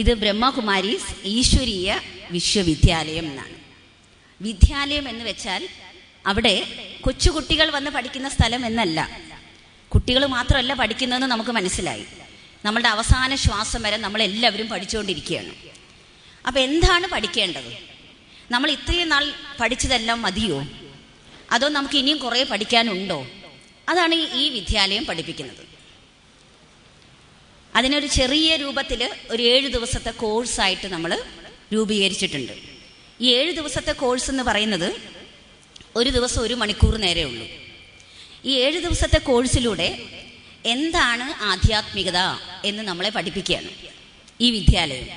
ഇത് ബ്രഹ്മകുമാരീസ് ഈശ്വരീയ വിശ്വവിദ്യാലയം എന്നാണ്. വിദ്യാലയം എന്ന് വെച്ചാൽ അവിടെ കൊച്ചുകുട്ടികൾ വന്ന് പഠിക്കുന്ന സ്ഥലം എന്നല്ല. കുട്ടികൾ മാത്രമല്ല പഠിക്കുന്നതെന്ന് നമുക്ക് മനസ്സിലായി. നമ്മളുടെ അവസാന ശ്വാസം വരെ നമ്മളെല്ലാവരും പഠിച്ചുകൊണ്ടിരിക്കുകയാണ്. അപ്പോൾ എന്താണ് പഠിക്കേണ്ടത്? നമ്മൾ ഇത്രയും നാൾ പഠിച്ചതെല്ലാം മതിയോ? അതോ നമുക്ക് ഇനിയും കുറേ പഠിക്കാനുണ്ടോ? അതാണ് ഈ- വിദ്യാലയം പഠിപ്പിക്കുന്നത്. അതിനൊരു ചെറിയ രൂപത്തിൽ ഒരു ഏഴ് ദിവസത്തെ കോഴ്സായിട്ട് നമ്മൾ രൂപീകരിച്ചിട്ടുണ്ട്. ഈ ഏഴ് ദിവസത്തെ കോഴ്സ് എന്ന് പറയുന്നത് ഒരു ദിവസം ഒരു മണിക്കൂർ നേരെ ഉള്ളൂ. ഈ ഏഴ് ദിവസത്തെ കോഴ്സിലൂടെ എന്താണ് ആധ്യാത്മികത എന്ന് നമ്മളെ പഠിപ്പിക്കുകയാണ് ഈ വിദ്യാലയം.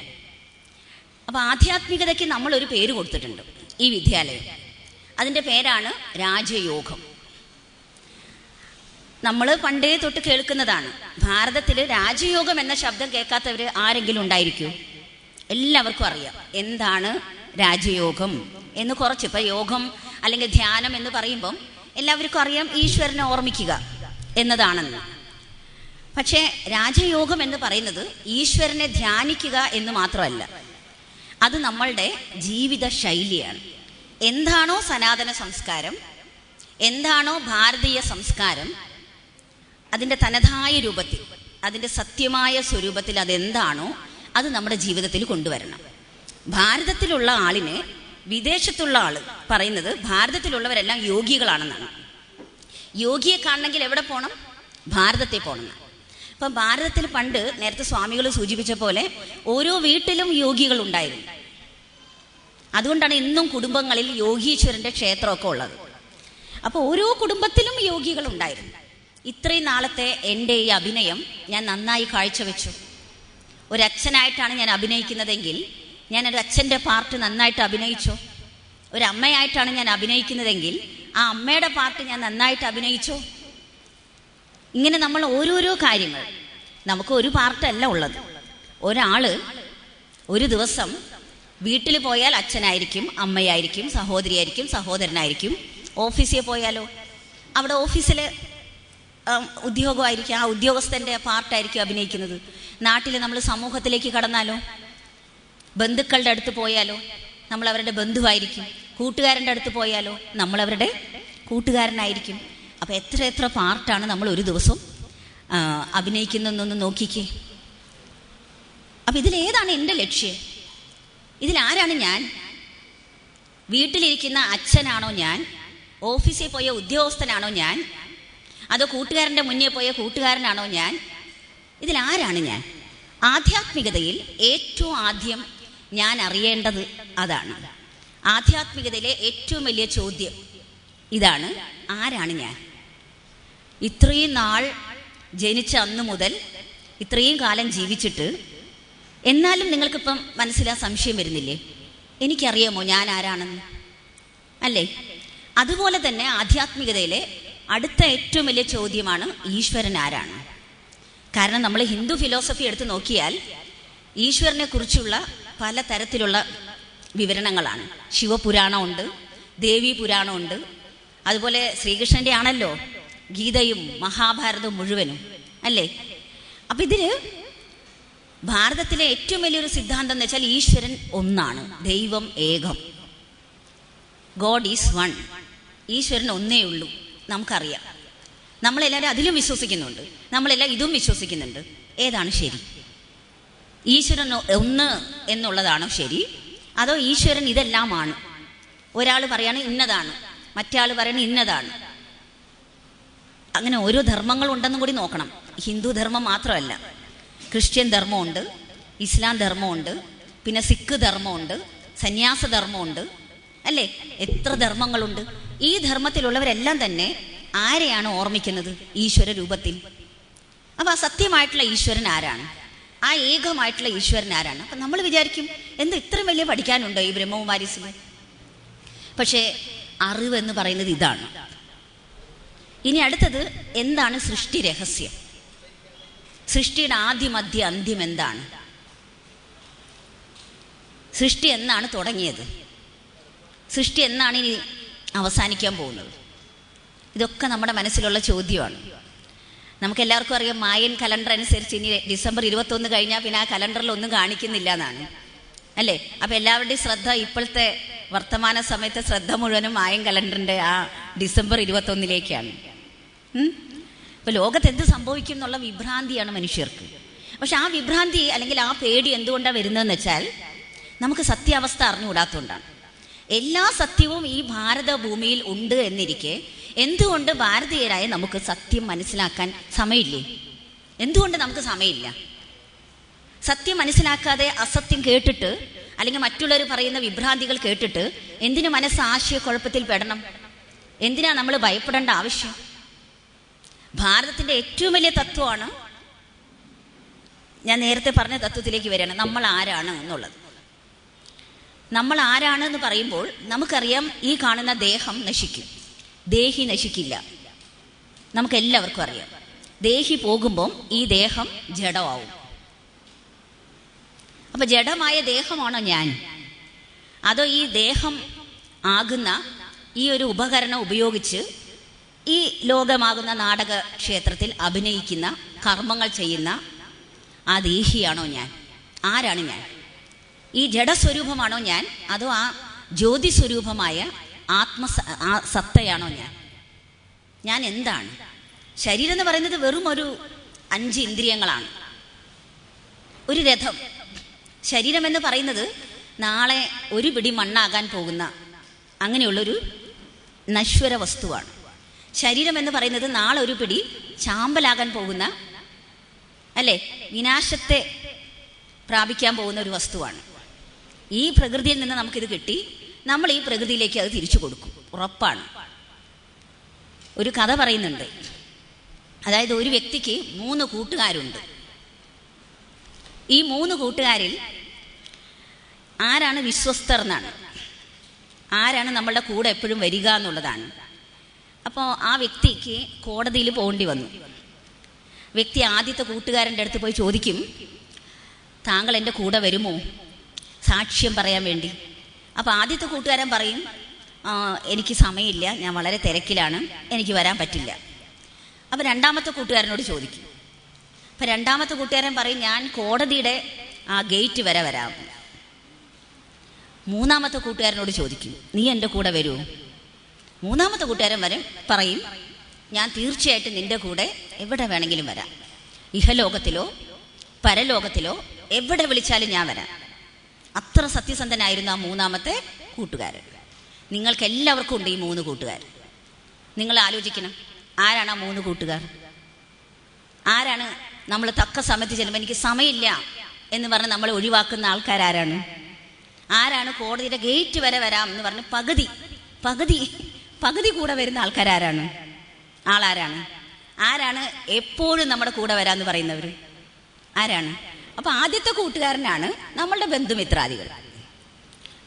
അപ്പോൾ ആധ്യാത്മികതയ്ക്ക് നമ്മളൊരു പേര് കൊടുത്തിട്ടുണ്ട് ഈ വിദ്യാലയം. അതിന്റെ പേരാണ് രാജയോഗം. നമ്മൾ പണ്ടേ തൊട്ട് കേൾക്കുന്നതാണ്. ഭാരതത്തിൽ രാജയോഗം എന്ന ശബ്ദം കേൾക്കാത്തവർ ആരെങ്കിലും ഉണ്ടായിരിക്കൂ? എല്ലാവർക്കും അറിയാം. എന്താണ് രാജയോഗം? എന്ന് കുറച്ച്. ഇപ്പം യോഗം അല്ലെങ്കിൽ ധ്യാനം എന്ന് പറയുമ്പം എല്ലാവർക്കും അറിയാം ഈശ്വരനെ ഓർമ്മിക്കുക എന്നതാണെന്ന്. പക്ഷേ രാജയോഗം എന്ന് പറയുന്നത് ഈശ്വരനെ ധ്യാനിക്കുക എന്ന് മാത്രമല്ല. അത് നമ്മളുടെ ജീവിത ശൈലിയാണ്. എന്താണോ സനാതന സംസ്കാരം എന്താണോ ഭാരതീയ സംസ്കാരം അതിന്റെ തനതായ രൂപത്തിൽ അതിന്റെ സത്യമായ സ്വരൂപത്തിൽ അതെന്താണോ അത് നമ്മുടെ ജീവിതത്തിൽ കൊണ്ടുവരണം. ഭാരതത്തിലുള്ള ആളിനെ വിദേശത്തുള്ള ആൾ പറയുന്നത് ഭാരതത്തിലുള്ളവരെല്ലാം യോഗികളാണെന്നാണ്. യോഗിയെ കാണണമെങ്കിൽ എവിടെ പോകണം ഭാരതത്തിൽ പോകണം അപ്പം ഭാരതത്തിൽ പണ്ട് നേരത്തെ സ്വാമികൾ സൂചിപ്പിച്ച പോലെ ഓരോ വീട്ടിലും യോഗികൾ ഉണ്ടായിരുന്നു. അതുകൊണ്ടാണ് ഇന്നും കുടുംബങ്ങളിൽ യോഗീശ്വരന്റെ ക്ഷേത്രമൊക്കെ ഉള്ളത്. അപ്പോൾ ഓരോ കുടുംബത്തിലും യോഗികൾ ഉണ്ടായിരുന്നു. ഇത്രയും നാളത്തെ എന്റെ ഈ അഭിനയം ഞാൻ നന്നായി കാഴ്ചവെച്ചു. ഒരച്ഛനായിട്ടാണ് ഞാൻ അഭിനയിക്കുന്നതെങ്കിൽ ഞാൻ ഒരു അച്ഛന്റെ പാർട്ട് നന്നായിട്ട് അഭിനയിച്ചോ. ഒരു അമ്മയായിട്ടാണ് ഞാൻ അഭിനയിക്കുന്നതെങ്കിൽ ആ അമ്മയുടെ പാർട്ട് ഞാൻ നന്നായിട്ട് അഭിനയിച്ചോ. ഇങ്ങനെ നമ്മൾ ഓരോരോ കാര്യങ്ങൾ നമുക്ക് ഒരു പാർട്ടല്ല ഉള്ളത്. ഒരാൾ ഒരു ദിവസം വീട്ടിൽ പോയാൽ അച്ഛനായിരിക്കും അമ്മയായിരിക്കും സഹോദരിയായിരിക്കും സഹോദരനായിരിക്കും. ഓഫീസിൽ പോയാലോ? അവിടെ ഓഫീസിൽ ഉദ്യോഗമായിരിക്കും ആ ഉദ്യോഗസ്ഥന്റെ പാർട്ടായിരിക്കും അഭിനയിക്കുന്നത്. നാട്ടിൽ നമ്മൾ സമൂഹത്തിലേക്ക് കടന്നാലോ? ബന്ധുക്കളുടെ അടുത്ത് പോയാലോ? നമ്മൾ അവരുടെ ബന്ധുവായിരിക്കും. കൂട്ടുകാരന്റെ അടുത്ത് പോയാലോ? നമ്മൾ അവരുടെ കൂട്ടുകാരനായിരിക്കും. അപ്പോൾ എത്ര എത്ര പാർട്ടാണ് നമ്മൾ ഒരു ദിവസം അഭിനയിക്കുന്നതെന്നൊന്ന് നോക്കിക്കേ. അപ്പം ഇതിലേതാണ് എന്റെ ലക്ഷ്യം? ഇതിലാരാണ് ഞാൻ? വീട്ടിലിരിക്കുന്ന അച്ഛനാണോ ഞാൻ? ഓഫീസിൽ പോയ ഉദ്യോഗസ്ഥനാണോ ഞാൻ? അതോ കൂട്ടുകാരന്റെ മുന്നേ പോയ കൂട്ടുകാരനാണോ ഞാൻ? ഇതിലാരാണ് ഞാൻ? ആധ്യാത്മികതയിൽ ഏറ്റവും ആദ്യം ഞാൻ അറിയേണ്ടത് അതാണ്. ആധ്യാത്മികതയിലെ ഏറ്റവും വലിയ ചോദ്യം ഇതാണ്. ആരാണ് ഞാൻ? ഇത്രയും നാൾ ജനിച്ച അന്ന് മുതൽ ഇത്രയും കാലം ജീവിച്ചിട്ട് എന്നാലും നിങ്ങൾക്കിപ്പം മനസ്സിലാ സംശയം വരുന്നില്ലേ? എനിക്കറിയാമോ ഞാൻ ആരാണെന്ന്? അല്ലേ? അതുപോലെ തന്നെ ആധ്യാത്മികതയിലെ അടുത്ത ഏറ്റവും വലിയ ചോദ്യമാണ് ഈശ്വരൻ ആരാണ്? കാരണം നമ്മൾ ഹിന്ദു ഫിലോസഫി എടുത്ത് നോക്കിയാൽ ഈശ്വരനെ കുറിച്ചുള്ള പല തരത്തിലുള്ള വിവരണങ്ങളാണ്. ശിവപുരാണമുണ്ട് ദേവി പുരാണമുണ്ട് അതുപോലെ ശ്രീകൃഷ്ണന്റെ ആണല്ലോ ഗീതയും മഹാഭാരതവും മുഴുവനും അല്ലേ? അപ്പൊ ഇതിൽ ഭാരതത്തിലെ ഏറ്റവും വലിയൊരു സിദ്ധാന്തം എന്ന് വെച്ചാൽ ഈശ്വരൻ ഒന്നാണ് ദൈവം ഏകം. God is one. ഈശ്വരൻ ഒന്നേ ഉള്ളൂ. നമുക്കറിയാം. നമ്മളെല്ലാവരും അതിലും വിശ്വസിക്കുന്നുണ്ട്. നമ്മളെല്ലാം ഇതും വിശ്വസിക്കുന്നുണ്ട്. ഏതാണ് ശരി? ഈശ്വരൻ ഒന്ന് എന്നുള്ളതാണോ ശരി? അതോ ഈശ്വരൻ ഇതെല്ലാമാണ്? ഒരാൾ പറയാണ് ഇന്നതാണ്. മറ്റേ പറയണ ഇന്നതാണ്. അങ്ങനെ ഓരോ ധർമ്മങ്ങളുണ്ടെന്നും കൂടി നോക്കണം. ഹിന്ദു ധർമ്മം മാത്രമല്ല. ക്രിസ്ത്യൻ ധർമ്മമുണ്ട്. ഇസ്ലാം ധർമ്മമുണ്ട്. പിന്നെ സിഖ് ധർമ്മമുണ്ട്. സന്യാസ ധർമ്മമുണ്ട്. അല്ലേ? എത്ര ധർമ്മങ്ങളുണ്ട്? ഈ ധർമ്മത്തിലുള്ളവരെല്ലാം തന്നെ ആരെയാണ് ഓർമ്മിക്കുന്നത്? ഈശ്വര രൂപത്തിൽ. അപ്പൊ ആ സത്യമായിട്ടുള്ള ഈശ്വരൻ ആരാണ്? ആ ഏകമായിട്ടുള്ള ഈശ്വരൻ ആരാണ്? അപ്പൊ നമ്മൾ വിചാരിക്കും എന്ത് ഇത്രയും വലിയ പഠിക്കാനുണ്ടോ ഈ ബ്രഹ്മകുമാരീസിൽ പക്ഷേ അറിവ് എന്ന് പറയുന്നത് ഇതാണ്. ഇനി അടുത്തത് എന്താണ് സൃഷ്ടി രഹസ്യം? സൃഷ്ടിയുടെ ആദ്യം മധ്യ അന്ത്യം എന്താണ്? സൃഷ്ടി എന്നാണ് തുടങ്ങിയത്. സൃഷ്ടി എന്നാണ് ഇനി അവസാനിക്കാൻ പോകുന്നത്. ഇതൊക്കെ നമ്മുടെ മനസ്സിലുള്ള ചോദ്യമാണ്. നമുക്ക് എല്ലാവർക്കും അറിയാം മായൻ കലണ്ടർ അനുസരിച്ച് ഇനി ഡിസംബർ ഇരുപത്തൊന്ന് കഴിഞ്ഞാൽ പിന്നെ ആ കലണ്ടറിൽ ഒന്നും കാണിക്കുന്നില്ല എന്നാണ്. അല്ലേ? അപ്പം എല്ലാവരുടെയും ശ്രദ്ധ ഇപ്പോഴത്തെ വർത്തമാന സമയത്തെ ശ്രദ്ധ മുഴുവനും മായൻ കലണ്ടറിന്റെ ആ ഡിസംബർ ഇരുപത്തൊന്നിലേക്കാണ്? ഇപ്പൊ ലോകത്ത് എന്ത് സംഭവിക്കും എന്നുള്ള വിഭ്രാന്തിയാണ് മനുഷ്യർക്ക്. പക്ഷെ ആ വിഭ്രാന്തി അല്ലെങ്കിൽ ആ പേടി എന്തുകൊണ്ടാണ് വരുന്നതെന്ന് വെച്ചാൽ നമുക്ക് സത്യാവസ്ഥ അറിഞ്ഞുകൂടാത്തതുകൊണ്ടാണ്. എല്ലാ സത്യവും ഈ ഭാരത ഭൂമിയിൽ ഉണ്ട് എന്നിരിക്കെ എന്തുകൊണ്ട് ഭാരതീയരായ നമുക്ക് സത്യം മനസ്സിലാക്കാൻ സമയമില്ലേ? എന്തുകൊണ്ട് നമുക്ക് സമയമില്ല? സത്യം മനസ്സിലാക്കാതെ അസത്യം കേട്ടിട്ട് അല്ലെങ്കിൽ മറ്റുള്ളവർ പറയുന്ന വിഭ്രാന്തികൾ കേട്ടിട്ട് എന്തിനു മനസ്സ് ആശയക്കുഴപ്പത്തിൽ പെടണം? എന്തിനാ നമ്മൾ ഭയപ്പെടേണ്ട ആവശ്യം? ഭാരതത്തിന്റെ ഏറ്റവും വലിയ തത്വമാണ് ഞാൻ നേരത്തെ പറഞ്ഞ തത്വത്തിലേക്ക് വരികയാണ്. നമ്മൾ ആരാണ് എന്നുള്ളത്. നമ്മൾ ആരാണെന്ന് പറയുമ്പോൾ നമുക്കറിയാം ഈ കാണുന്ന ദേഹം നശിക്കും. ദേഹി നശിക്കില്ല. നമുക്കെല്ലാവർക്കും അറിയാം. ദേഹി പോകുമ്പം ഈ ദേഹം ജഡമാവും. അപ്പൊ ജഡമായ ദേഹമാണോ ഞാൻ? അതോ ഈ ദേഹം ആകുന്ന ഈ ഒരു ഉപകരണം ഉപയോഗിച്ച് ഈ ലോകമാകുന്ന നാടക ക്ഷേത്രത്തിൽ അഭിനയിക്കുന്ന കർമ്മങ്ങൾ ചെയ്യുന്ന ആ ദേഹിയാണോ ഞാൻ? ആരാണ് ഞാൻ? ഈ ജഡസ്വരൂപമാണോ ഞാൻ? അതോ ആ ജ്യോതി സ്വരൂപമായ ആത്മ സത്തയാണോ ഞാൻ? ഞാൻ എന്താണ്? ശരീരം എന്ന് പറയുന്നത് വെറും ഒരു അഞ്ച് ഇന്ദ്രിയങ്ങളാണ്. ഒരു രഥം. ശരീരം എന്ന് പറയുന്നത് നാളെ ഒരു പിടി മണ്ണാകാൻ പോകുന്ന അങ്ങനെയുള്ളൊരു നശ്വര വസ്തുവാണ്. ശരീരം എന്ന് പറയുന്നത് നാളെ ഒരു പിടി ചാമ്പലാകാൻ പോകുന്ന അല്ലേ? വിനാശത്തെ പ്രാപിക്കാൻ പോകുന്ന ഒരു വസ്തുവാണ്. ഈ പ്രകൃതിയിൽ നിന്ന് നമുക്കിത് കിട്ടി. നമ്മൾ ഈ പ്രകൃതിയിലേക്ക് അത് തിരിച്ചു കൊടുക്കും. ഉറപ്പാണ്. ഒരു കഥ പറയുന്നുണ്ട്. അതായത് ഒരു വ്യക്തിക്ക് മൂന്ന് കൂട്ടുകാരുണ്ട്. ഈ മൂന്ന് കൂട്ടുകാരിൽ ആരാണ് വിശ്വസ്തർ എന്നാണ്. ആരാണ് നമ്മളുടെ കൂടെ എപ്പോഴും വരിക എന്നുള്ളതാണ്. അപ്പോൾ ആ വ്യക്തിക്ക് കോടതിയിൽ പോകേണ്ടി വന്നു. വ്യക്തി ആദ്യത്തെ കൂട്ടുകാരന്റെ അടുത്ത് പോയി ചോദിക്കും താങ്കൾ എന്റെ കൂടെ വരുമോ? സാക്ഷ്യം പറയാൻ വേണ്ടി. അപ്പോൾ ആദ്യത്തെ കൂട്ടുകാരൻ പറയും എനിക്ക് സമയമില്ല ഞാൻ വളരെ തിരക്കിലാണ് എനിക്ക് വരാൻ പറ്റില്ല. അപ്പോൾ രണ്ടാമത്തെ കൂട്ടുകാരനോട് ചോദിക്കും. അപ്പം രണ്ടാമത്തെ കൂട്ടുകാരൻ പറയും ഞാൻ കോടതിയുടെ ആ ഗേറ്റ് വരെ വരാം. മൂന്നാമത്തെ കൂട്ടുകാരനോട് ചോദിക്കും നീ എന്റെ കൂടെ വരുമോ മൂന്നാമത്തെ കൂട്ടുകാരൻ വരും പറയും ഞാൻ തീർച്ചയായിട്ടും നിന്റെ കൂടെ എവിടെ വേണമെങ്കിലും വരാം. ഇഹലോകത്തിലോ പരലോകത്തിലോ എവിടെ വിളിച്ചാലും ഞാൻ വരാം. അത്ര സത്യസന്ധനായിരുന്നു ആ മൂന്നാമത്തെ കൂട്ടുകാരൻ. നിങ്ങൾക്ക് എല്ലാവർക്കും ഉണ്ട് ഈ മൂന്ന് കൂട്ടുകാർ. നിങ്ങൾ ആലോചിക്കണം ആരാണ് ആ മൂന്ന് കൂട്ടുകാർ? ആരാണ് നമ്മൾ തക്ക സമയത്ത് ചെല്ലുമ്പോൾ എനിക്ക് സമയമില്ല എന്ന് പറഞ്ഞ് നമ്മളെ ഒഴിവാക്കുന്ന ആൾക്കാരാരാണ്? ആരാണ് കോടതിയുടെ ഗേറ്റ് വരെ വരാം എന്ന് പറഞ്ഞ് പകുതി പകുതി പകുതി കൂടെ വരുന്ന ആൾക്കാരാരാണ്? ആളാരാണ്? ആരാണ് എപ്പോഴും നമ്മുടെ കൂടെ വരാന്ന് പറയുന്നവർ ആരാണ്? അപ്പൊ ആദ്യത്തെ കൂട്ടുകാരനാണ് നമ്മളുടെ ബന്ധുമിത്രാദികൾ.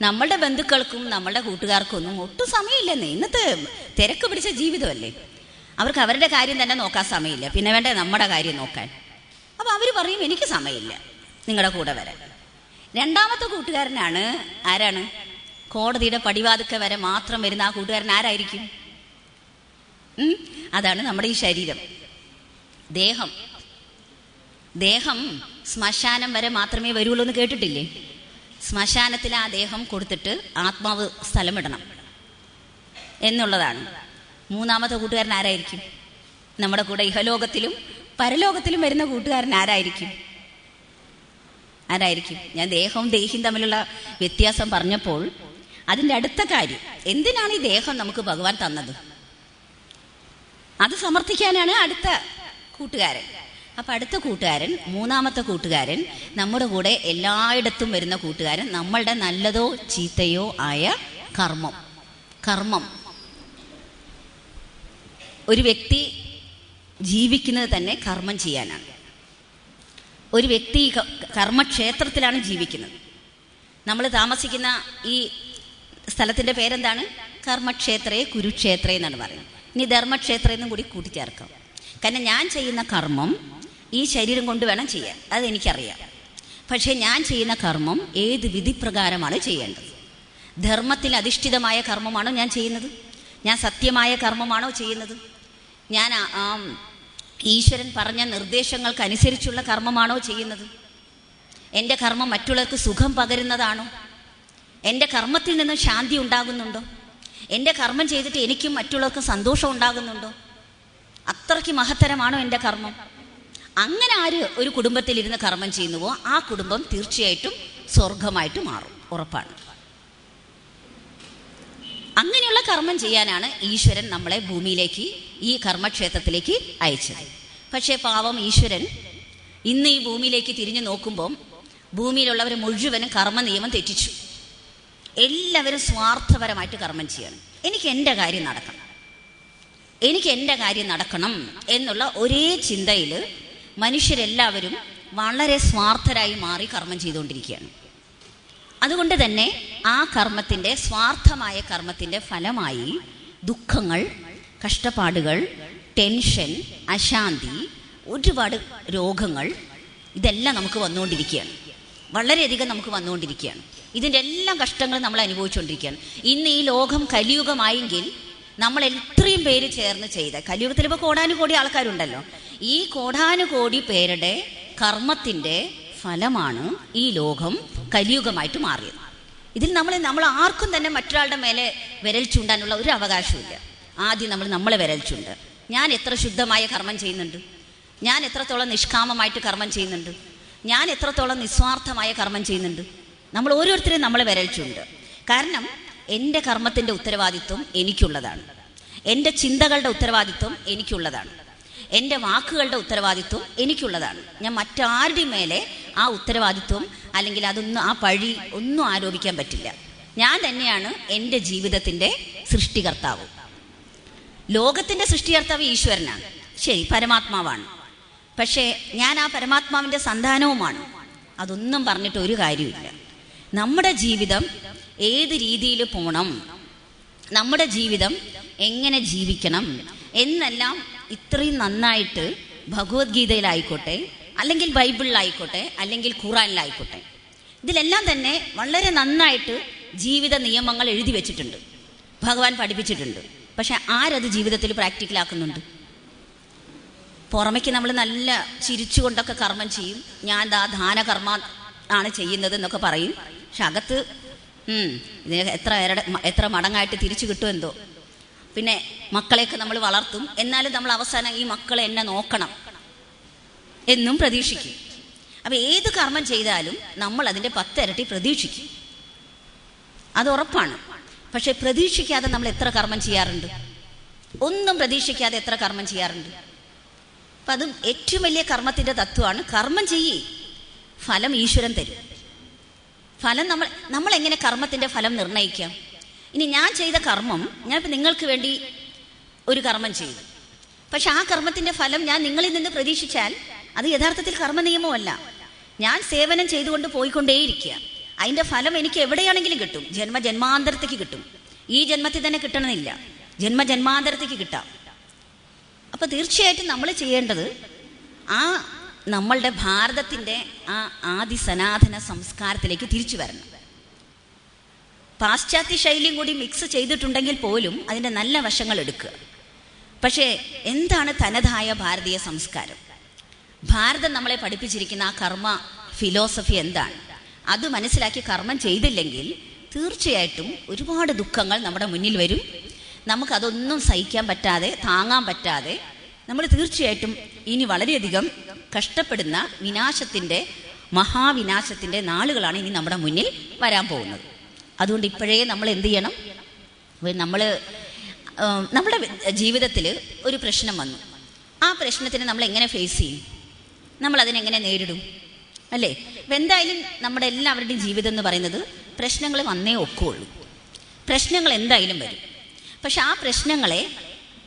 നമ്മളുടെ ബന്ധുക്കൾക്കും നമ്മളുടെ കൂട്ടുകാർക്കും ഒന്നും ഒട്ടും സമയമില്ലെന്നേ. ഇന്നത്തെ തിരക്ക് പിടിച്ച ജീവിതമല്ലേ? അവർക്ക് അവരുടെ കാര്യം തന്നെ നോക്കാൻ സമയമില്ല. പിന്നെ വേണ്ടേ നമ്മുടെ കാര്യം നോക്കാൻ. അപ്പൊ അവർ പറയും എനിക്ക് സമയമില്ല. നിങ്ങളുടെ കൂടെ വരാൻ. രണ്ടാമത്തെ കൂട്ടുകാരനാണ് ആരാണ്? കോടതിയുടെ പടിവാതുക്ക വരെ മാത്രം വരുന്ന ആ കൂട്ടുകാരൻ ആരായിരിക്കും? അതാണ് നമ്മുടെ ഈ ശരീരം. ദേഹം. ദേഹം ശ്മശാനം വരെ മാത്രമേ വരുള്ളൂ എന്ന് കേട്ടിട്ടില്ലേ? ശ്മശാനത്തിൽ ആ ദേഹം കൊടുത്തിട്ട് ആത്മാവ് സ്ഥലമിടണം. എന്നുള്ളതാണ്. മൂന്നാമത്തെ കൂട്ടുകാരൻ ആരായിരിക്കും? നമ്മുടെ കൂടെ ഇഹലോകത്തിലും പരലോകത്തിലും വരുന്ന കൂട്ടുകാരൻ ആരായിരിക്കും? ആരായിരിക്കും? ഞാൻ ദേഹവും ദേഹിയും തമ്മിലുള്ള വ്യത്യാസം പറഞ്ഞപ്പോൾ അതിന്റെ അടുത്ത കാര്യം എന്തിനാണ് ഈ ദേഹം നമുക്ക് ഭഗവാൻ തന്നത്? അത് സമർത്ഥിക്കാനാണ് അടുത്ത കൂട്ടുകാരൻ. അപ്പം അടുത്ത കൂട്ടുകാരൻ മൂന്നാമത്തെ കൂട്ടുകാരൻ നമ്മുടെ കൂടെ എല്ലായിടത്തും വരുന്ന കൂട്ടുകാരൻ നമ്മളുടെ നല്ലതോ ചീത്തയോ ആയ കർമ്മം. കർമ്മം. ഒരു വ്യക്തി ജീവിക്കുന്നത് തന്നെ കർമ്മം ചെയ്യാനാണ്. ഒരു വ്യക്തി കർമ്മക്ഷേത്രത്തിലാണ് ജീവിക്കുന്നത്. നമ്മൾ താമസിക്കുന്ന ഈ സ്ഥലത്തിന്റെ പേരെന്താണ്? കർമ്മക്ഷേത്രേ കുരുക്ഷേത്രേ എന്നാണ് പറയുന്നത്. ഇനി ധർമ്മക്ഷേത്ര എന്നും കൂടി കൂട്ടിച്ചേർക്കാം. കാരണം ഞാൻ ചെയ്യുന്ന കർമ്മം ഈ ശരീരം കൊണ്ട് വേണം ചെയ്യാൻ. അതെനിക്കറിയാം. പക്ഷേ ഞാൻ ചെയ്യുന്ന കർമ്മം ഏത് വിധിപ്രകാരമാണ് ചെയ്യേണ്ടത്? ധർമ്മത്തിൽ അധിഷ്ഠിതമായ കർമ്മമാണോ ഞാൻ ചെയ്യുന്നത്? ഞാൻ സത്യമായ കർമ്മമാണോ ചെയ്യുന്നത്? ഞാൻ ഈശ്വരൻ പറഞ്ഞ നിർദ്ദേശങ്ങൾക്കനുസരിച്ചുള്ള കർമ്മമാണോ ചെയ്യുന്നത്? എന്റെ കർമ്മം മറ്റുള്ളവർക്ക് സുഖം പകരുന്നതാണോ? എന്റെ കർമ്മത്തിൽ നിന്ന് ശാന്തി ഉണ്ടാകുന്നുണ്ടോ? എന്റെ കർമ്മം ചെയ്തിട്ട് എനിക്കും മറ്റുള്ളവർക്കും സന്തോഷം ഉണ്ടാകുന്നുണ്ടോ? അത്രയ്ക്ക് മഹത്തരമാണോ എന്റെ കർമ്മം? അങ്ങനെ ആര് ഒരു കുടുംബത്തിൽ ഇരുന്ന് കർമ്മം ചെയ്യുന്നുവോ ആ കുടുംബം തീർച്ചയായിട്ടും സ്വർഗമായിട്ട് മാറും. ഉറപ്പാണ്. അങ്ങനെയുള്ള കർമ്മം ചെയ്യാനാണ് ഈശ്വരൻ നമ്മളെ ഭൂമിയിലേക്ക് ഈ കർമ്മക്ഷേത്രത്തിലേക്ക് അയച്ചത്. പക്ഷേ പാവം ഈശ്വരൻ ഇന്ന് ഈ ഭൂമിയിലേക്ക് തിരിഞ്ഞു നോക്കുമ്പോൾ ഭൂമിയിലുള്ളവർ മുഴുവനും കർമ്മ നിയമം തെറ്റിച്ചു. എല്ലാവരും സ്വാർത്ഥപരമായിട്ട് കർമ്മം ചെയ്യണം. എനിക്ക് എന്റെ കാര്യം നടക്കണം. എനിക്ക് എന്റെ കാര്യം നടക്കണം എന്നുള്ള ഒരേ ചിന്തയിൽ മനുഷ്യരെല്ലാവരും വളരെ സ്വാർത്ഥരായി മാറി കർമ്മം ചെയ്തുകൊണ്ടിരിക്കുകയാണ്. അതുകൊണ്ട് തന്നെ ആ കർമ്മത്തിന്റെ സ്വാർത്ഥമായ കർമ്മത്തിന്റെ ഫലമായി ദുഃഖങ്ങൾ കഷ്ടപ്പാടുകൾ ടെൻഷൻ അശാന്തി ഒരുപാട് രോഗങ്ങൾ ഇതെല്ലാം നമുക്ക് വന്നുകൊണ്ടിരിക്കുകയാണ്. വളരെയധികം നമുക്ക് വന്നുകൊണ്ടിരിക്കുകയാണ്. ഇതിന്റെ എല്ലാം കഷ്ടങ്ങൾ നമ്മൾ അനുഭവിച്ചുകൊണ്ടിരിക്കുകയാണ്. ഇന്ന് ഈ ലോകം കലിയുഗമായെങ്കിൽ നമ്മൾ എത്രയും പേര് ചേർന്ന് ചെയ്ത കലിയുഗത്തിൽ ഇപ്പോൾ കോടാനുകോടി ആൾക്കാരുണ്ടല്ലോ. ഈ കോടാനുകോടി പേരുടെ കർമ്മത്തിന്റെ ഫലമാണ് ഈ ലോകം കലിയുഗമായിട്ട് മാറിയത്. ഇതിൽ നമ്മൾ നമ്മൾ ആർക്കും തന്നെ മറ്റൊരാളുടെ മേലെ വിരൽ ചൂണ്ടാനുള്ള ഒരു അവകാശമില്ല ആദ്യം നമ്മൾ നമ്മളെ വിരൽ ചൂണ്ട്. ഞാൻ എത്ര ശുദ്ധമായ കർമ്മം ചെയ്യുന്നുണ്ട്? ഞാൻ എത്രത്തോളം നിഷ്കാമമായിട്ട് കർമ്മം ചെയ്യുന്നുണ്ട്? ഞാൻ എത്രത്തോളം നിസ്വാർത്ഥമായ കർമ്മം ചെയ്യുന്നുണ്ട്? നമ്മൾ ഓരോരുത്തരും നമ്മളെ വിരൽ ചൂണ്ട്. കാരണം എന്റെ കർമ്മത്തിന്റെ ഉത്തരവാദിത്വം എനിക്കുള്ളതാണ്. എന്റെ ചിന്തകളുടെ ഉത്തരവാദിത്വം എനിക്കുള്ളതാണ്. എന്റെ വാക്കുകളുടെ ഉത്തരവാദിത്വം എനിക്കുള്ളതാണ്. ഞാൻ മറ്റാരുടെയും മേലെ ആ ഉത്തരവാദിത്വം അല്ലെങ്കിൽ അതൊന്നും ആ പഴി ഒന്നും ആരോപിക്കാൻ പറ്റില്ല. ഞാൻ തന്നെയാണ് എന്റെ ജീവിതത്തിന്റെ സൃഷ്ടികർത്താവ്. ലോകത്തിന്റെ സൃഷ്ടികർത്താവ് ഈശ്വരനാണ്. ശരി പരമാത്മാവാണ്. പക്ഷേ ഞാൻ ആ പരമാത്മാവിന്റെ സന്താനവുമാണ്. അതൊന്നും പറഞ്ഞിട്ട് ഒരു കാര്യമില്ല നമ്മുടെ ജീവിതം ഏത് രീതിയിൽ പോണം? നമ്മുടെ ജീവിതം എങ്ങനെ ജീവിക്കണം? എന്നെല്ലാം ഇത്രയും നന്നായിട്ട് ഭഗവത്ഗീതയിലായിക്കോട്ടെ അല്ലെങ്കിൽ ബൈബിളിലായിക്കോട്ടെ അല്ലെങ്കിൽ ഖുറാനിലായിക്കോട്ടെ. ഇതിലെല്ലാം തന്നെ വളരെ നന്നായിട്ട് ജീവിത നിയമങ്ങൾ എഴുതി വെച്ചിട്ടുണ്ട്. ഭഗവാൻ പഠിപ്പിച്ചിട്ടുണ്ട്. പക്ഷെ ആരത് ജീവിതത്തിൽ പ്രാക്ടിക്കലാക്കുന്നുണ്ട്? പുറമേക്ക് നമ്മൾ നല്ല ചിരിച്ചുകൊണ്ടൊക്കെ കർമ്മം ചെയ്യും. ഞാൻ ദാ ദാനകർമ്മ ആണ് ചെയ്യുന്നത് എന്നൊക്കെ പറയും. പക്ഷെ അകത്ത് ഇതിന് എത്ര എത്ര മടങ്ങായിട്ട് തിരിച്ചു കിട്ടുമെന്തോ പിന്നെ മക്കളെയൊക്കെ നമ്മൾ വളർത്തും. എന്നാലും നമ്മൾ അവസാനം ഈ മക്കളെ എന്നെ നോക്കണം എന്നും പ്രതീക്ഷിക്കും. അപ്പം ഏത് കർമ്മം ചെയ്താലും നമ്മൾ അതിന്റെ പത്തിരട്ടി പ്രതീക്ഷിക്കും. അത് ഉറപ്പാണ്. പക്ഷെ പ്രതീക്ഷിക്കാതെ നമ്മൾ എത്ര കർമ്മം ചെയ്യാറുണ്ട്? ഒന്നും പ്രതീക്ഷിക്കാതെ എത്ര കർമ്മം ചെയ്യാറുണ്ട്? അപ്പം അതും ഏറ്റവും വലിയ കർമ്മത്തിന്റെ തത്വമാണ് കർമ്മം ചെയ്യേ. ഫലം ഈശ്വരൻ തരും. ഫലം നമ്മൾ നമ്മൾ എങ്ങനെ കർമ്മത്തിന്റെ ഫലം നിർണയിക്കാം ഇനി ഞാൻ ചെയ്ത കർമ്മം ഞാൻ ഇപ്പം നിങ്ങൾക്ക് വേണ്ടി ഒരു കർമ്മം ചെയ്തു. പക്ഷെ ആ കർമ്മത്തിന്റെ ഫലം ഞാൻ നിങ്ങളിൽ നിന്ന് പ്രതീക്ഷിച്ചാൽ അത് യഥാർത്ഥത്തിൽ കർമ്മ നിയമമല്ല ഞാൻ സേവനം ചെയ്തുകൊണ്ട് പോയിക്കൊണ്ടേയിരിക്കുക. അതിന്റെ ഫലം എനിക്ക് എവിടെയാണെങ്കിലും കിട്ടും. ജന്മ ജന്മാന്തരത്തേക്ക് കിട്ടും. ഈ ജന്മത്തിൽ തന്നെ കിട്ടണമെന്നില്ല. ജന്മ ജന്മാന്തരത്തേക്ക് കിട്ടാം. അപ്പോൾ തീർച്ചയായിട്ടും നമ്മൾ ചെയ്യേണ്ടത് ആ നമ്മളുടെ ഭാരതത്തിന്റെ ആ ആദി സനാതന സംസ്കാരത്തിലേക്ക് തിരിച്ചു വരണം. പാശ്ചാത്യ ശൈലിയും കൂടി മിക്സ് ചെയ്തിട്ടുണ്ടെങ്കിൽ പോലും അതിന്റെ നല്ല വശങ്ങൾ എടുക്കുക. പക്ഷേ എന്താണ് തനതായ ഭാരതീയ സംസ്കാരം? ഭാരതം നമ്മളെ പഠിപ്പിച്ചിരിക്കുന്ന ആ കർമ്മ ഫിലോസഫി എന്താണ്? അത് മനസ്സിലാക്കി കർമ്മം ചെയ്തില്ലെങ്കിൽ തീർച്ചയായിട്ടും ഒരുപാട് ദുഃഖങ്ങൾ നമ്മുടെ മുന്നിൽ വരും. നമുക്കതൊന്നും സഹിക്കാൻ പറ്റാതെ താങ്ങാൻ പറ്റാതെ നമ്മൾ തീർച്ചയായിട്ടും ഇനി വളരെയധികം കഷ്ടപ്പെടുന്ന വിനാശത്തിന്റെ മഹാവിനാശത്തിന്റെ നാളുകളാണ് ഇനി നമ്മുടെ മുന്നിൽ വരാൻ പോകുന്നത്. അതുകൊണ്ട് ഇപ്പോഴേ നമ്മൾ എന്ത് ചെയ്യണം? നമ്മൾ നമ്മുടെ ജീവിതത്തിൽ ഒരു പ്രശ്നം വന്നു. ആ പ്രശ്നത്തിന് നമ്മൾ എങ്ങനെ ഫേസ് ചെയ്യും? നമ്മൾ അതിനെങ്ങനെ നേരിടും? അല്ലേ? എന്തായാലും നമ്മുടെ എല്ലാവരുടെയും ജീവിതം എന്ന് പറയുന്നത് പ്രശ്നങ്ങൾ വന്നേ ഒക്കുള്ളൂ. പ്രശ്നങ്ങൾ എന്തായാലും വരും. പക്ഷെ ആ പ്രശ്നങ്ങളെ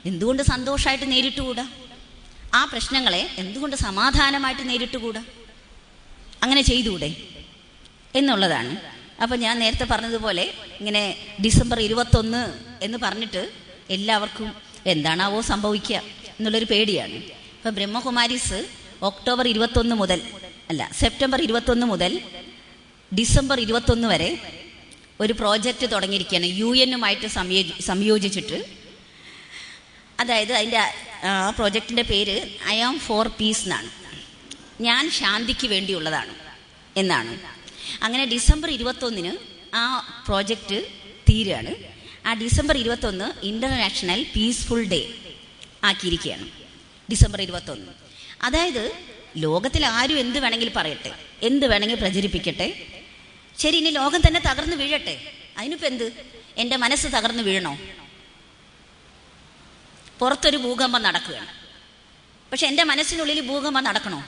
എന്തുകൊണ്ട് സന്തോഷമായിട്ട് നേരിട്ടുകൂടാ? ആ പ്രശ്നങ്ങളെ എന്തുകൊണ്ട് സമാധാനമായിട്ട് നേരിട്ടുകൂടാ? അങ്ങനെ ചെയ്തുകൂടെ എന്നുള്ളതാണ്. അപ്പം ഞാൻ നേരത്തെ പറഞ്ഞതുപോലെ ഇങ്ങനെ ഡിസംബർ ഇരുപത്തൊന്ന് എന്ന് പറഞ്ഞിട്ട് എല്ലാവർക്കും എന്താണാവോ സംഭവിക്കുക എന്നുള്ളൊരു പേടിയാണ്. ഇപ്പം ബ്രഹ്മകുമാരീസ് ഒക്ടോബർ ഇരുപത്തൊന്ന് മുതൽ അല്ല സെപ്റ്റംബർ ഇരുപത്തൊന്ന് മുതൽ ഡിസംബർ ഇരുപത്തൊന്ന് വരെ ഒരു പ്രോജക്റ്റ് തുടങ്ങിയിരിക്കുകയാണ്. യു എന്നുമായിട്ട് സംയോജി സംയോജിച്ചിട്ട് അതായത് അതിന്റെ ആ പ്രോജക്റ്റിന്റെ പേര് ഐ ആം ഫോർ പീസ് എന്നാണ്. ഞാൻ ശാന്തിക്ക് വേണ്ടിയുള്ളതാണ് എന്നാണ്. അങ്ങനെ ഡിസംബർ ഇരുപത്തൊന്നിന് ആ പ്രോജക്റ്റ് തീരുകയാണ്. ആ ഡിസംബർ ഇരുപത്തൊന്ന് ഇന്റർനാഷണൽ പീസ്ഫുൾ ഡേ ആക്കിയിരിക്കുകയാണ്. ഡിസംബർ ഇരുപത്തൊന്ന്. അതായത് ലോകത്തിൽ ആരും എന്ത് വേണമെങ്കിൽ പറയട്ടെ എന്ത് വേണമെങ്കിൽ പ്രചരിപ്പിക്കട്ടെ. ശരി ഇനി ലോകം തന്നെ തകർന്നു വീഴട്ടെ. അതിനിപ്പോൾ എന്ത്? എന്റെ മനസ്സ് തകർന്നു വീഴണോ? പുറത്തൊരു ഭൂകമ്പം നടക്കുകയാണ്. പക്ഷെ എന്റെ മനസ്സിനുള്ളിൽ ഭൂകമ്പം നടക്കണോ?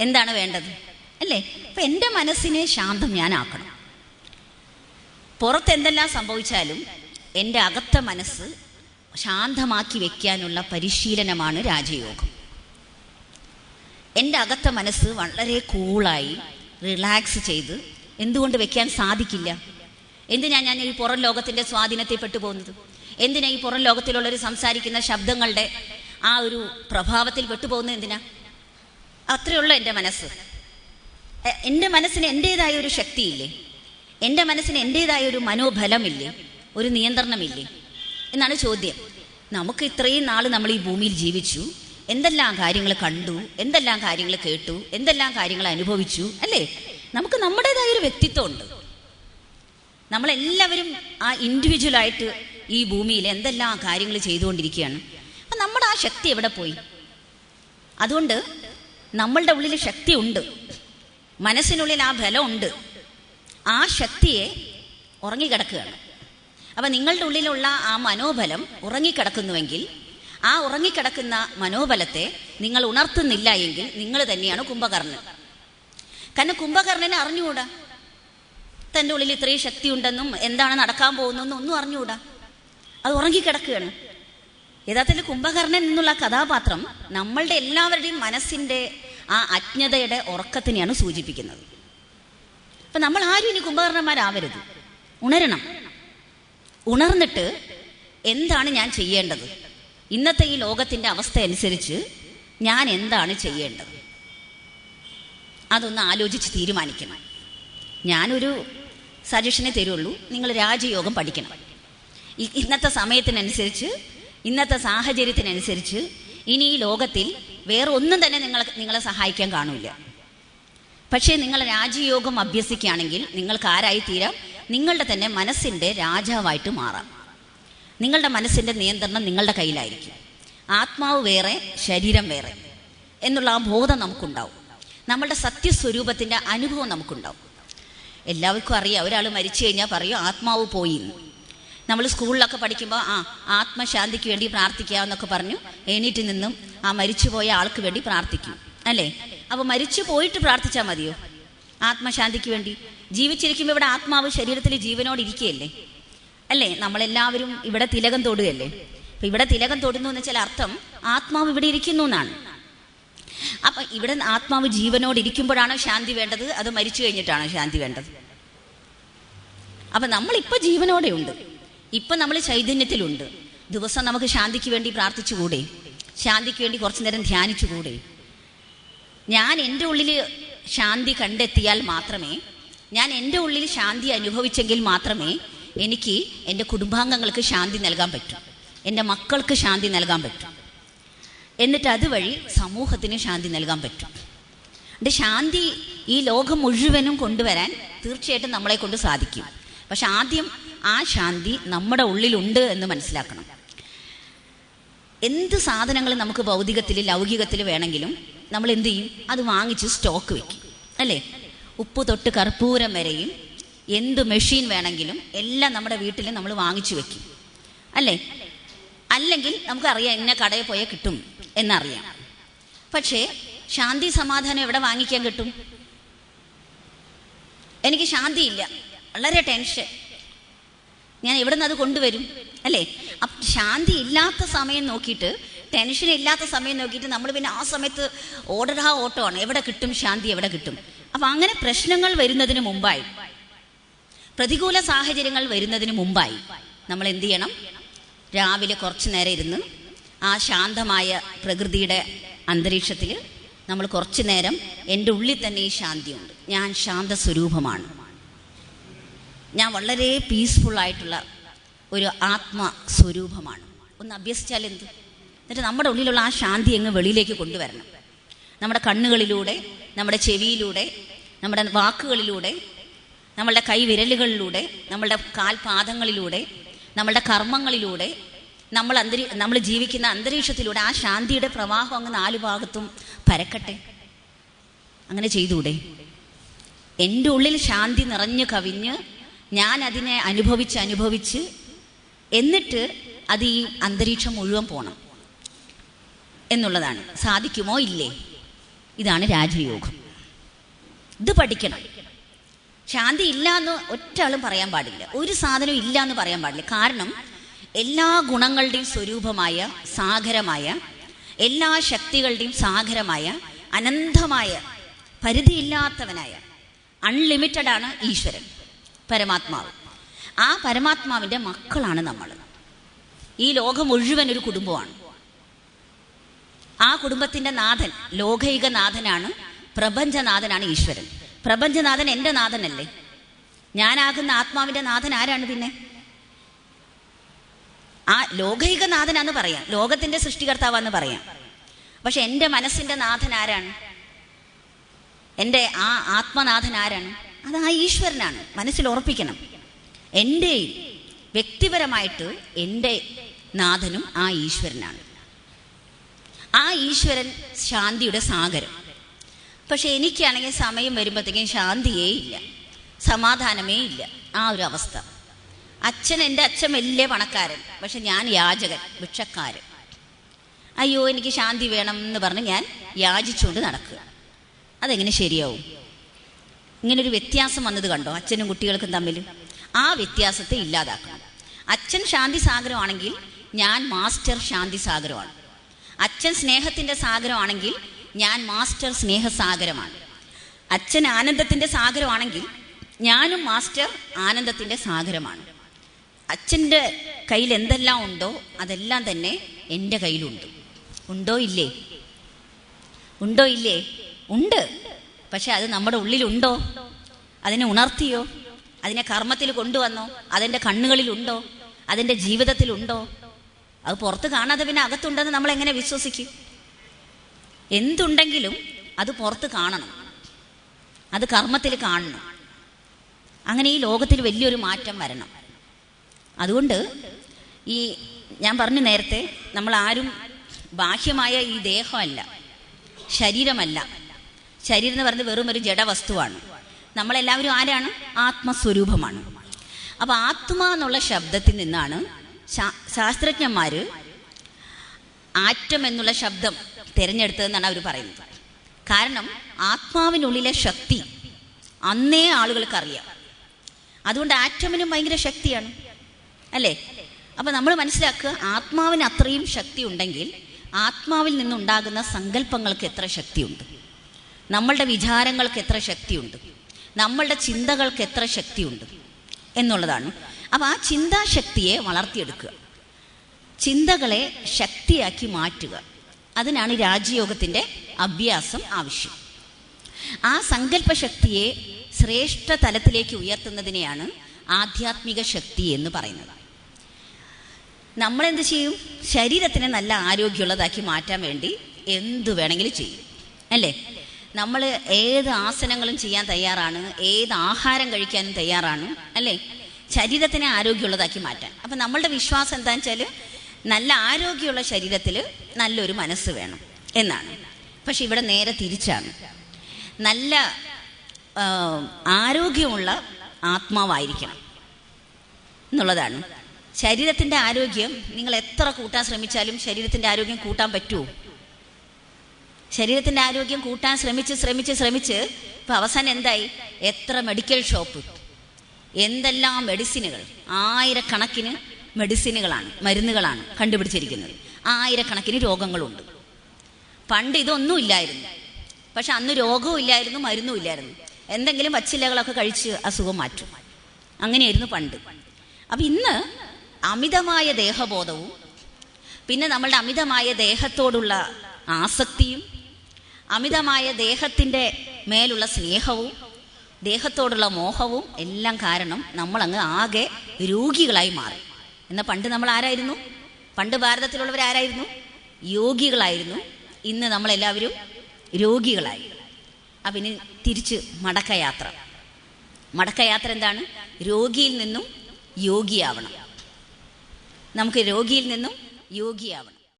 എന്താണ് വേണ്ടത്? അല്ലേ? അപ്പം എന്റെ മനസ്സിനെ ശാന്തം ഞാനാക്കണം. പുറത്ത് എന്തെല്ലാം സംഭവിച്ചാലും എന്റെ അകത്ത മനസ്സ് ശാന്തമാക്കി വെക്കാനുള്ള പരിശീലനമാണ് രാജയോഗം. എന്റെ അകത്ത മനസ്സ് വളരെ കൂളായി റിലാക്സ് ചെയ്ത് എന്തുകൊണ്ട് വെക്കാൻ സാധിക്കില്ല? എന്തിനാ ഞാൻ ഈ പുറം ലോകത്തിന്റെ സ്വാധീനത്തിൽപ്പെട്ടു പെട്ടുപോകുന്നത് എന്തിനാ ഈ പുറം ലോകത്തിലുള്ളവർ സംസാരിക്കുന്ന ശബ്ദങ്ങളുടെ ആ ഒരു പ്രഭാവത്തിൽ പെട്ടുപോകുന്നത് എന്തിനാ? അത്രയുള്ള എന്റെ മനസ്സ്. എന്റെ മനസ്സിന് എന്റേതായ ഒരു ശക്തിയില്ലേ? എന്റെ മനസ്സിന് എന്റേതായ ഒരു മനോബലമില്ലേ? ഒരു നിയന്ത്രണമില്ലേ? എന്നാണ് ചോദ്യം. നമുക്ക് ഇത്രയും നാൾ നമ്മൾ ഈ ഭൂമിയിൽ ജീവിച്ചു. എന്തെല്ലാം കാര്യങ്ങൾ കണ്ടു? എന്തെല്ലാം കാര്യങ്ങൾ കേട്ടു? എന്തെല്ലാം കാര്യങ്ങൾ അനുഭവിച്ചു? അല്ലേ? നമുക്ക് നമ്മുടേതായ ഒരു വ്യക്തിത്വമുണ്ട്. നമ്മളെല്ലാവരും ആ ഇൻഡിവിജ്വലായിട്ട് ഈ ഭൂമിയിൽ എന്തെല്ലാം കാര്യങ്ങൾ ചെയ്തുകൊണ്ടിരിക്കുകയാണ്? അപ്പം നമ്മുടെ ആ ശക്തി എവിടെ പോയി? അതുകൊണ്ട് നമ്മളുടെ ഉള്ളിൽ ശക്തി ഉണ്ട് മനസ്സിനുള്ളിൽ ആ ബലമുണ്ട്. ആ ശക്തിയെ ഉറങ്ങിക്കിടക്കുകയാണ്. അപ്പം നിങ്ങളുടെ ഉള്ളിലുള്ള ആ മനോബലം ഉറങ്ങിക്കിടക്കുന്നുവെങ്കിൽ ആ ഉറങ്ങിക്കിടക്കുന്ന മനോബലത്തെ നിങ്ങൾ ഉണർത്തുന്നില്ല എങ്കിൽ നിങ്ങൾ തന്നെയാണ് കുംഭകർണൻ. കാരണം കുംഭകർണനെ അറിഞ്ഞുകൂടാ? തന്റെ ഉള്ളിൽ ഇത്രയും ശക്തി ഉണ്ടെന്നും എന്താണ് നടക്കാൻ പോകുന്നതെന്നും ഒന്നും അറിഞ്ഞുകൂടാ? അത് ഉറങ്ങിക്കിടക്കുകയാണ്. യഥാർത്ഥത്തിൽ കുംഭകർണൻ എന്നുള്ള കഥാപാത്രം നമ്മളുടെ എല്ലാവരുടെയും മനസ്സിന്റെ ആ അജ്ഞതയുടെ ഉറക്കത്തിനെയാണ് സൂചിപ്പിക്കുന്നത്. അപ്പം നമ്മൾ ആരും ഇനി കുംഭകർണന്മാരാവരുത്. ഉണരണം. ഉണർന്നിട്ട് എന്താണ് ഞാൻ ചെയ്യേണ്ടത്? ഇന്നത്തെ ഈ ലോകത്തിന്റെ അവസ്ഥ അനുസരിച്ച് ഞാൻ എന്താണ് ചെയ്യേണ്ടത്? അതൊന്ന് ആലോചിച്ച് തീരുമാനിക്കണം. ഞാനൊരു സജഷനെ തരുള്ളൂ. നിങ്ങൾ രാജയോഗം പഠിക്കണം. ഇന്നത്തെ സമയത്തിനനുസരിച്ച് ഇന്നത്തെ സാഹചര്യത്തിനനുസരിച്ച് ഇനി ഈ ലോകത്തിൽ വേറെ ഒന്നും തന്നെ നിങ്ങൾ നിങ്ങളെ സഹായിക്കാൻ കാണില്ല. പക്ഷേ നിങ്ങൾ രാജയോഗം അഭ്യസിക്കുകയാണെങ്കിൽ നിങ്ങൾക്ക് ആരായി തീരാം? നിങ്ങളുടെ തന്നെ മനസ്സിന്റെ രാജാവായിട്ട് മാറാം. നിങ്ങളുടെ മനസ്സിന്റെ നിയന്ത്രണം നിങ്ങളുടെ കയ്യിലായിരിക്കും. ആത്മാവ് വേറെ ശരീരം വേറെ എന്നുള്ള ആ ബോധം നമുക്കുണ്ടാവും. നമ്മളുടെ സത്യസ്വരൂപത്തിന്റെ അനുഭവം നമുക്കുണ്ടാവും. എല്ലാവർക്കും അറിയാം ഒരാൾ മരിച്ചു കഴിഞ്ഞാൽ പറയും ആത്മാവ് പോയി നമ്മൾ സ്കൂളിലൊക്കെ പഠിക്കുമ്പോൾ ആ ആത്മശാന്തിക്ക് വേണ്ടി പ്രാർത്ഥിക്കാമെന്നൊക്കെ പറഞ്ഞു. എണീറ്റ് നിന്നും ആ മരിച്ചുപോയ ആൾക്ക് വേണ്ടി പ്രാർത്ഥിക്കും. അല്ലേ? അപ്പോൾ മരിച്ചു പോയിട്ട് പ്രാർത്ഥിച്ചാൽ മതിയോ? ആത്മശാന്തിക്ക് വേണ്ടി. ജീവിച്ചിരിക്കുമ്പോൾ ഇവിടെ ആത്മാവ് ശരീരത്തിൽ ജീവനോട് ഇരിക്കുകയല്ലേ? അല്ലേ? നമ്മളെല്ലാവരും ഇവിടെ തിലകം തൊടുകയല്ലേ? അപ്പം ഇവിടെ തിലകം തൊടുന്നു എന്ന് വെച്ചാൽ അർത്ഥം ആത്മാവ് ഇവിടെ ഇരിക്കുന്നു എന്നാണ്. അപ്പൊ ഇവിടെ ആത്മാവ് ജീവനോട് ഇരിക്കുമ്പോഴാണോ ശാന്തി വേണ്ടത്? അത് മരിച്ചു കഴിഞ്ഞിട്ടാണോ ശാന്തി വേണ്ടത്? അപ്പൊ നമ്മളിപ്പോൾ ജീവനോടെ ഉണ്ട് ഇപ്പം നമ്മൾ ചൈതന്യത്തിലുണ്ട്. ദിവസം നമുക്ക് ശാന്തിക്ക് വേണ്ടി പ്രാർത്ഥിച്ചുകൂടെ? ശാന്തിക്ക് വേണ്ടി കുറച്ചു നേരം ധ്യാനിച്ചുകൂടെ? ഞാൻ എന്റെ ഉള്ളിൽ ശാന്തി കണ്ടെത്തിയാൽ മാത്രമേ ഞാൻ എന്റെ ഉള്ളിൽ ശാന്തി അനുഭവിച്ചെങ്കിൽ മാത്രമേ എനിക്ക് എന്റെ കുടുംബാംഗങ്ങൾക്ക് ശാന്തി നൽകാൻ പറ്റൂ. എന്റെ മക്കൾക്ക് ശാന്തി നൽകാൻ പറ്റൂ. എന്നിട്ട് അതുവഴി സമൂഹത്തിന് ശാന്തി നൽകാൻ പറ്റും. എന്റെ ശാന്തി ഈ ലോകം മുഴുവനും കൊണ്ടുവരാൻ തീർച്ചയായിട്ടും നമ്മളെ കൊണ്ട് സാധിക്കും. പക്ഷെ ആദ്യം ആ ശാന്തി നമ്മുടെ ഉള്ളിലുണ്ട് എന്ന് മനസ്സിലാക്കണം. എന്ത് സാധനങ്ങൾ നമുക്ക് ഭൗതികത്തിൽ ലൗകികത്തിൽ വേണമെങ്കിലും നമ്മൾ എന്ത് ചെയ്യും? അത് വാങ്ങിച്ച് സ്റ്റോക്ക് വെക്കും. അല്ലേ? ഉപ്പ് തൊട്ട് കർപ്പൂരം വരെയും എന്ത് മെഷീൻ വേണമെങ്കിലും എല്ലാം നമ്മുടെ വീട്ടിൽ നമ്മൾ വാങ്ങിച്ചു വെക്കും. അല്ലേ? അല്ലെങ്കിൽ നമുക്കറിയാം ഇന്ന കടയിൽ പോയാൽ കിട്ടും എന്നറിയാം. പക്ഷേ ശാന്തി സമാധാനം എവിടെ വാങ്ങിക്കാൻ കിട്ടും? എനിക്ക് ശാന്തിയില്ല. വളരെ ടെൻഷൻ. ഞാൻ എവിടെ നിന്ന് അത് കൊണ്ടുവരും? അല്ലേ? അപ്പം ശാന്തി ഇല്ലാത്ത സമയം നോക്കിയിട്ട് ടെൻഷൻ ഇല്ലാത്ത സമയം നോക്കിയിട്ട് നമ്മൾ പിന്നെ ആ സമയത്ത് ഓടടാ ആണ്. എവിടെ കിട്ടും? ശാന്തി എവിടെ കിട്ടും? അപ്പം അങ്ങനെ പ്രശ്നങ്ങൾ വരുന്നതിന് മുമ്പായി. പ്രതികൂല സാഹചര്യങ്ങൾ വരുന്നതിന് മുമ്പായി നമ്മൾ എന്ത് ചെയ്യണം? രാവിലെ കുറച്ച് നേരം ഇരുന്ന് ആ ശാന്തമായ പ്രകൃതിയുടെ അന്തരീക്ഷത്തിൽ നമ്മൾ കുറച്ച് നേരം എന്റെ ഉള്ളിൽ തന്നെ ഈ ശാന്തിയുണ്ട്. ഞാൻ ശാന്ത സ്വരൂപമാണ് ഞാൻ വളരെ പീസ്ഫുൾ ആയിട്ടുള്ള ഒരു ആത്മ സ്വരൂപമാണ് ഒന്ന് അഭ്യസിച്ചാൽ എന്ത്? എന്നിട്ട് നമ്മുടെ ഉള്ളിലുള്ള ആ ശാന്തി അങ്ങ് വെളിയിലേക്ക് കൊണ്ടുവരണം. നമ്മുടെ കണ്ണുകളിലൂടെ നമ്മുടെ ചെവിയിലൂടെ നമ്മുടെ വാക്കുകളിലൂടെ നമ്മളുടെ കൈവിരലുകളിലൂടെ നമ്മളുടെ കാൽപാദങ്ങളിലൂടെ നമ്മളുടെ കർമ്മങ്ങളിലൂടെ നമ്മൾ അന്തരീ നമ്മൾ ജീവിക്കുന്ന അന്തരീക്ഷത്തിലൂടെ ആ ശാന്തിയുടെ പ്രവാഹം അങ്ങ് നാലു ഭാഗത്തും പരക്കട്ടെ. അങ്ങനെ ചെയ്തൂടെ? എന്റെ ഉള്ളിൽ ശാന്തി നിറഞ്ഞു കവിഞ്ഞ് ഞാൻ അതിനെ അനുഭവിച്ച് അനുഭവിച്ച് എന്നിട്ട് അത് ഈ അന്തരീക്ഷം മുഴുവൻ പോകണം എന്നുള്ളതാണ്. സാധിക്കുമോ? ഇല്ലേ. ഇതാണ് രാജയോഗം. ഇത് പഠിക്കണം. ശാന്തി ഇല്ല എന്ന് ഒറ്റാളും പറയാൻ പാടില്ല. ഒരു സാധനവും ഇല്ല എന്ന് പറയാൻ പാടില്ല. കാരണം എല്ലാ ഗുണങ്ങളുടെയും സ്വരൂപമായ സാഗരമായ എല്ലാ ശക്തികളുടെയും സാഗരമായ അനന്തമായ പരിധിയില്ലാത്തവനായ അൺലിമിറ്റഡ് ആണ് ഈശ്വരൻ. പരമാത്മാവ്. ആ പരമാത്മാവിന്റെ മക്കളാണ് നമ്മൾ. ഈ ലോകം മുഴുവൻ ഒരു കുടുംബമാണ്. ആ കുടുംബത്തിന്റെ നാഥൻ ലോകൈക നാഥനാണ് പ്രപഞ്ചനാഥനാണ് ഈശ്വരൻ. പ്രപഞ്ചനാഥൻ എന്റെ നാഥനല്ലേ? ഞാനാകുന്ന ആത്മാവിന്റെ നാഥൻ ആരാണ് പിന്നെ? ആ ലോകൈക നാഥനാന്ന് പറയാം. ലോകത്തിന്റെ സൃഷ്ടികർത്താവാന്ന് പറയാം. പക്ഷെ എന്റെ മനസ്സിന്റെ നാഥൻ ആരാണ്? എന്റെ ആ ആത്മനാഥൻ ആരാണ്? അത് ആ ഈശ്വരനാണ്. മനസ്സിൽ ഉറപ്പിക്കണം. എന്റെയും വ്യക്തിപരമായിട്ട് എന്റെ നാഥനും ആ ഈശ്വരനാണ്. ആ ഈശ്വരൻ ശാന്തിയുടെ സാഗരം. പക്ഷെ എനിക്കാണെങ്കിൽ സമയം വരുമ്പോഴത്തേക്കും ശാന്തിയേ ഇല്ല. സമാധാനമേ ഇല്ല. ആ ഒരു അവസ്ഥ. അച്ഛൻ എന്റെ അച്ഛൻ വലിയ പണക്കാരൻ. പക്ഷെ ഞാൻ യാചകൻ ഭിക്ഷക്കാരൻ. അയ്യോ എനിക്ക് ശാന്തി വേണം എന്ന് പറഞ്ഞ് ഞാൻ യാചിച്ചുകൊണ്ട് നടക്കുക. അതെങ്ങനെ ശരിയാവും? ഇങ്ങനൊരു വ്യത്യാസം വന്നത് കണ്ടോ? അച്ഛനും കുട്ടികൾക്കും തമ്മിൽ. ആ വ്യത്യാസത്തെ ഇല്ലാതാക്കണം. അച്ഛൻ ശാന്തി സാഗരമാണെങ്കിൽ ഞാൻ മാസ്റ്റർ ശാന്തി സാഗരമാണ്. അച്ഛൻ സ്നേഹത്തിന്റെ സാഗരമാണെങ്കിൽ ഞാൻ മാസ്റ്റർ സ്നേഹസാഗരമാണ് അച്ഛൻ ആനന്ദത്തിന്റെ സാഗരമാണെങ്കിൽ ഞാനും മാസ്റ്റർ ആനന്ദത്തിന്റെ സാഗരമാണ്. അച്ഛന്റെ കയ്യിൽ എന്തെല്ലാം ഉണ്ടോ അതെല്ലാം തന്നെ എന്റെ കയ്യിലുണ്ട്. ഉണ്ടോ ഇല്ലേ? ഉണ്ടോ ഇല്ലേ? ഉണ്ട്. പക്ഷെ അത് നമ്മുടെ ഉള്ളിലുണ്ടോ? അതിനെ ഉണർത്തിയോ? അതിനെ കർമ്മത്തിൽ കൊണ്ടുവന്നോ? അതിന്റെ കണ്ണുകളിലുണ്ടോ? അതിന്റെ ജീവിതത്തിലുണ്ടോ? അത് പുറത്ത് കാണാതെ പിന്നെ അകത്തുണ്ടെന്ന് നമ്മൾ എങ്ങനെ വിശ്വസിക്കും? എന്തുണ്ടെങ്കിലും അത് പുറത്ത് കാണണം. അത് കർമ്മത്തിൽ കാണണം. അങ്ങനെ ഈ ലോകത്തിൽ വലിയൊരു മാറ്റം വരണം. അതുകൊണ്ട് ഈ ഞാൻ പറഞ്ഞു നേരത്തെ നമ്മൾ ആരും ബാഹ്യമായ ഈ ദേഹമല്ല ശരീരമല്ല. ശരീരം എന്ന് പറയുന്നത് വെറും ഒരു ജഡവസ്തുവാണ്. നമ്മളെല്ലാവരും ആരാണ്? ആത്മസ്വരൂപമാണ്. അപ്പോൾ ആത്മ എന്നുള്ള ശബ്ദത്തിൽ നിന്നാണ് ശാസ്ത്രജ്ഞന്മാർ ആറ്റം എന്നുള്ള ശബ്ദം തിരഞ്ഞെടുത്തതെന്നാണ് അവർ പറയുന്നത്. കാരണം ആത്മാവിനുള്ളിലെ ശക്തി അന്നേ ആളുകൾക്ക് അറിയാം അതുകൊണ്ട് ആറ്റമിനും ഭയങ്കര ശക്തിയാണ്. അല്ലേ? അപ്പം നമ്മൾ മനസ്സിലാക്കുക ആത്മാവിന് അത്രയും ശക്തി ഉണ്ടെങ്കിൽ ആത്മാവിൽ നിന്നുണ്ടാകുന്ന സങ്കല്പങ്ങൾക്ക് എത്ര ശക്തിയുണ്ട്? നമ്മളുടെ വിചാരങ്ങൾക്ക് എത്ര ശക്തിയുണ്ട്? നമ്മളുടെ ചിന്തകൾക്ക് എത്ര ശക്തിയുണ്ട്? എന്നുള്ളതാണ്. അപ്പോൾ ആ ചിന്താശക്തിയെ വളർത്തിയെടുക്കുക. ചിന്തകളെ ശക്തിയാക്കി മാറ്റുക. അതിനാണ് രാജയോഗത്തിന്റെ അഭ്യാസം ആവശ്യം. ആ സങ്കല്പശക്തിയെ ശ്രേഷ്ഠ തലത്തിലേക്ക് ഉയർത്തുന്നതിനെയാണ് ആധ്യാത്മിക ശക്തി എന്ന് പറയുന്നത്. നമ്മളെന്ത് ചെയ്യും? ശരീരത്തിനെ നല്ല ആരോഗ്യമുള്ളതാക്കി മാറ്റാൻ വേണ്ടി എന്തു വേണമെങ്കിലും ചെയ്യും. അല്ലേ? നമ്മൾ ഏത് ആസനങ്ങളും ചെയ്യാൻ തയ്യാറാണ് ഏത് ആഹാരം കഴിക്കാനും തയ്യാറാണ് അല്ലേ? ശരീരത്തിനെ ആരോഗ്യമുള്ളതാക്കി മാറ്റാൻ. അപ്പം നമ്മളുടെ വിശ്വാസം എന്താണെന്ന് വെച്ചാൽ നല്ല ആരോഗ്യമുള്ള ശരീരത്തിൽ നല്ലൊരു മനസ്സ് വേണം എന്നാണ്. പക്ഷെ ഇവിടെ നേരെ തിരിച്ചാണ്. നല്ല ആരോഗ്യമുള്ള ആത്മാവായിരിക്കണം എന്നുള്ളതാണ്. ശരീരത്തിന്റെ ആരോഗ്യം നിങ്ങൾ എത്ര കൂട്ടാൻ ശ്രമിച്ചാലും ശരീരത്തിന്റെ ആരോഗ്യം കൂട്ടാൻ പറ്റുമോ? ശരീരത്തിന്റെ ആരോഗ്യം കൂട്ടാൻ ശ്രമിച്ച് ശ്രമിച്ച് ശ്രമിച്ച് ഇപ്പൊ അവസാനം എന്തായി? എത്ര മെഡിക്കൽ ഷോപ്പ് എന്തെല്ലാം മെഡിസിനുകൾ ആയിരക്കണക്കിന് മെഡിസിനുകളാണ് മരുന്നുകളാണ് കണ്ടുപിടിച്ചിരിക്കുന്നത്. ആയിരക്കണക്കിന് രോഗങ്ങളുണ്ട്. പണ്ട് ഇതൊന്നും ഇല്ലായിരുന്നു. പക്ഷെ അന്ന് രോഗവും ഇല്ലായിരുന്നു മരുന്നും ഇല്ലായിരുന്നു. എന്തെങ്കിലും പച്ചിലകളൊക്കെ കഴിച്ച് അസുഖം മാറ്റും. അങ്ങനെയായിരുന്നു പണ്ട്. അപ്പം ഇന്ന് അമിതമായ ദേഹബോധവും പിന്നെ നമ്മളുടെ അമിതമായ ദേഹത്തോടുള്ള ആസക്തിയും അമിതമായ ദേഹത്തിന്റെ മേലുള്ള സ്നേഹവും ദേഹത്തോടുള്ള മോഹവും എല്ലാം കാരണം നമ്മളങ്ങ് ആകെ രോഗികളായി മാറി. എന്നാൽ പണ്ട് നമ്മൾ ആരായിരുന്നു? പണ്ട് ഭാരതത്തിലുള്ളവർ ആരായിരുന്നു? യോഗികളായിരുന്നു. ഇന്ന് നമ്മളെല്ലാവരും രോഗികളായി. അപ്പം ഇനി തിരിച്ച് മടക്കയാത്ര. മടക്കയാത്ര എന്താണ്? രോഗിയിൽ നിന്നും യോഗിയാവണം. നമുക്ക് രോഗിയിൽ നിന്നും യോഗിയാവണം.